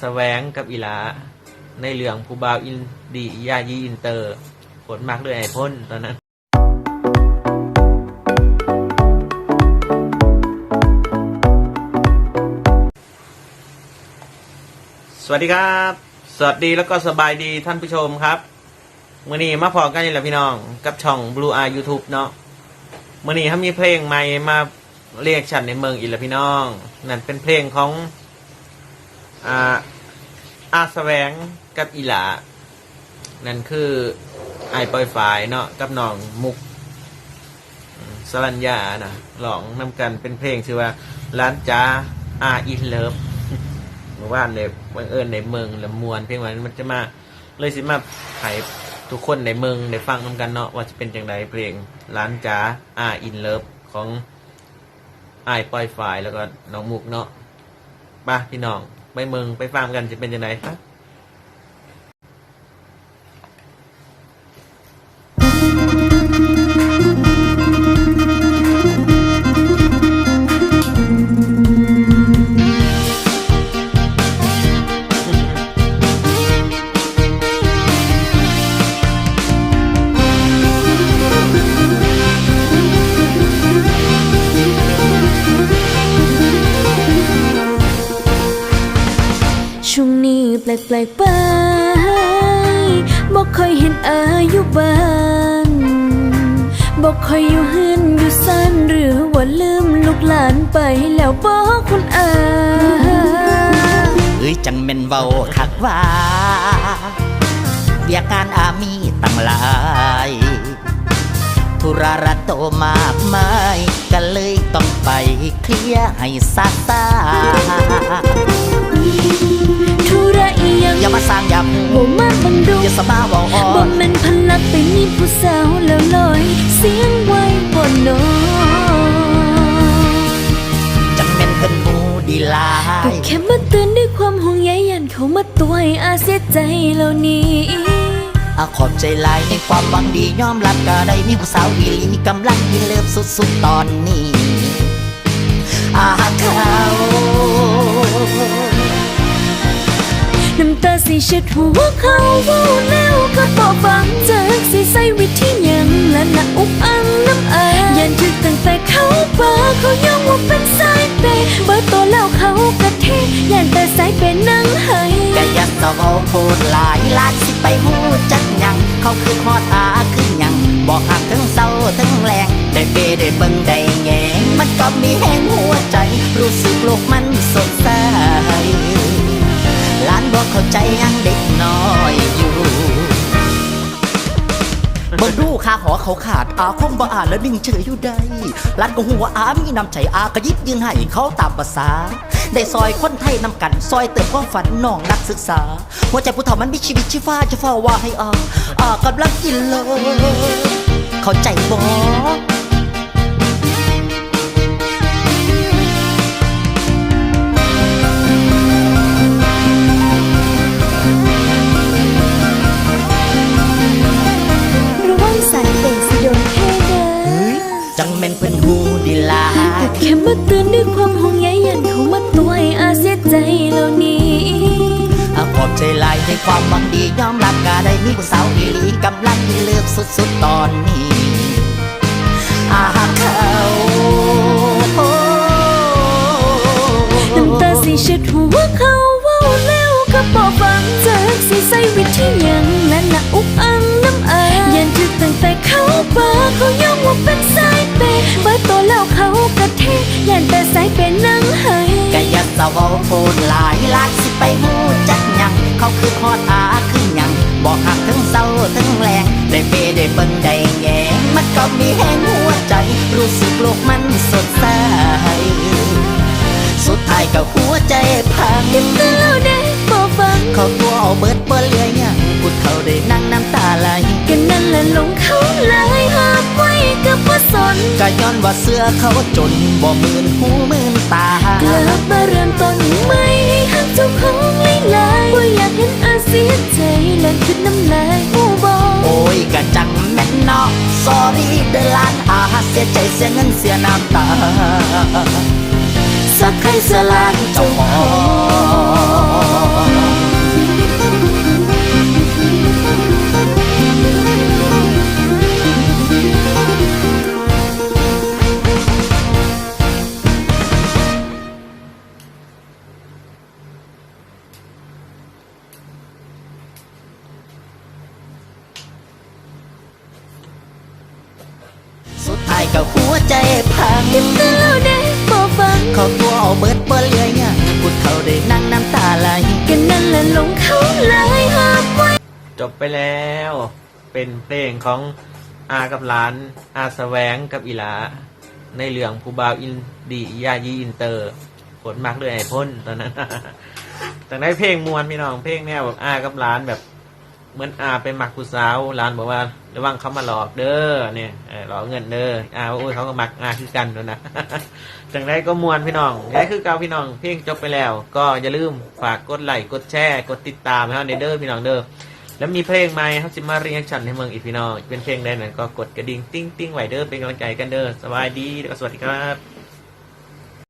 แสวงกับอีหลา ในเรื่องผู้บ่าวอินดียายีอินเตอร์ผลมากเลยไอพ่นตอนนั้นสวัสดีครับ สวัสดีแล้วก็สบายดีท่านผู้ชมครับมื่อนี้มาพอกันนี่แหละพี่น้อง กับช่อง Blue Eye YouTube เนาะมื่อนี้เขามีเพลงใหม่มาเรียกฉันในเมืองอีกแล้วพี่น้อง นั่นเป็นเพลงของ อ่าอาแสวงกับอีหลา นั่นคือไอปอยฝายเนาะกับน้องมุกสรัญญานะหลองนำกันเป็นเพลงชื่อว่า ร้านจ้าอาอินเลิฟเมื่อวานเนี่ยบังเอิญในเมืองละมวนเพลงวันมันจะมาเลยสิมาให้ทุกคนในเมืองได้ฟังนำกันเนาะว่าจะเป็นจังไดเพลงร้านจ้าอาอินเลิฟของไอปอยฝายแล้วก็น้องมุกเนาะไป่ะพี่น้อง ไปเมืองไปฟาร์มกันจะเป็นยังได ปลกแปลกไปบอกเคยเห็นอายู่บ้านบอกเคยอยู่หืนอยู่สั้นหรือว่าลืมลูกหลานไปแล้วบอกคุณอาเอ้ยจังเม่นเว้าคักว่าเรียกานอามีตั้งหลายธุระรัตโตมากมายก็เลยต้องไปเคลียร์ให้ซาตา ระอีหยังอย่ามาสร้างอย่าบ่มาบังดูอย่าสบ้าเวาอ่อบ่นแม่นพันลักไปมีผู้สาวแล้วลอย เสียงไว้บ่นอจังเม่นเพิ่นหูดีหลาก็ยแค่มาเตือนด้วยความห่วงใยยันเขามาตัวให้อาเสียใจแล้วนี้อาขอบใจหลายในความหวังดียอมรับก็ได้มีผู้สาวอีหลีกำลังยินเลิฟสุดๆตอนนี้าสิเช็ดหัวเขาว้าแล้วก็บอกฟังจากสิใส่วิธีหยังและนักอุกอังน้ำอายยันถึกตั้งแต่เขาปาเขายอมว่าเป็นสายเปเบิดตัวแล้วเขากะเทยันแต่สายเปย์นั่งให้กะยักต้องเอาพูดหลายลานสิไปหูจักหยังเขาคือฮอดอาคือหยังบอกหักทั้งเศร้าทั้งแรงได้เปได้เบิ่งได้แงงมันก็มีแห้งหัวใจ รู้สึกโลกมันสดใส ล้านบอกเข้าใจยังเด็กน้อยอยู่เบิ่งดูค่าหอเขาขาดอาคงบ่อ่านแล้วนิ่งเฉยอยู่ได้ร้านก็หัวอามีน้ำใจอากระยิบยืนให้เขาตามภาษา ได้ซอยคนไทยนำกัน ซอยเติมความฝันน้องนักศึกษา หัวใจผู้เฒ่ามันมีชีวิตชีฟ้าจะเฝ้าว่าให้อาอากำลังกินเลย เข้าใจบ่ จังแม่นเพิ่นหูดีลาก็แค่มาเตือนด้วยความห่วงใยยันเขามาตัวให้อาเสียใจแล้วนี้อาขอบใจหลายในความหวังดียอมรับกาได้มีผู้สาวอีกำลังมีเลือกสุดๆตอนนี้อาเขาน้ำตาสิเช็ดหัวเขา เทยันแต่สายเปย์นั่งให้กะยักสาวาพูดหลายล้านสิไปหูจักหยัง เขาคือฮอดอาคือหยังบอกหักทั้งเศร้าทั้งแรงได้เปได้เบิ่งได้แงงมันก็มีแห้งหัวใจ รู้สึกโลกมันสดใสสุดท้ายก็หัวใจพังแต่แล้วเด้บอกฟังเขาตัวเอาเบิดเปิ้นเหลือหยังพูดเขาได้นั่งน้ำตาไหลกันนั่นแหละหลง ย้อนว่าเสื้อเขาจนบ่มื่นหูมื่นตา กลับมาเริ่มต้นใหม่ให้หักเจ้าของหลายๆบ่อยากเห็นอาเสียใจและคิดน้ำลายผู้บอกโอ้ยกะจังแม่นเนาะ sorry เดอล้านอาเสียใจเสียเงินเสียน้ำตา สักใครเสียล้านเจ้าของ ใจพังแต่แล้วเด้บ่ฟังขาตัวเอาเบิดเปิ้ลเลยเนี่ยพูดเขาได้นั่งน้ำตาไหลกันนั่นแหละลงเขาเลยหากไว้จบไปแล้วเป็นเพลงของอากับหลานอาสแสวงกับอีหลา ในเรื่องผู้บ่าวอินดียายีอินเตอร์ผลมากเลยไอพ่นตอนนั้นแต่ได้เพลงมวนพี่น้องเพลงแนวแบบอากับหลานแบบ เหมือนอาไปหมักผู้สาวหลานบอกว่าระวังเขามาหลอกเด้อเนี่ยหลอกเงินเด้ออาว่าโอ้ยเขาก็หมักอาคือกันแล้วนะจังได้ก็มวนพี่น้องนี่คือเกาพี่น้องเพลงจบไปแล้ว ก็อย่าลืมฝากกดไลค์กดแชร์กดติดตามให้เราในเด้อพี่น้องเด้อแล้วมีเพลงใหม่เขาจะมาเรียกชันให้เมืองอีกพี่น้องเป็นเพลงใดนั้นก็กดกระดิ่งติ้งติ้งไหวเด้อเป็นกำลังใจกันเด้อสบายดีสวัสดีครับ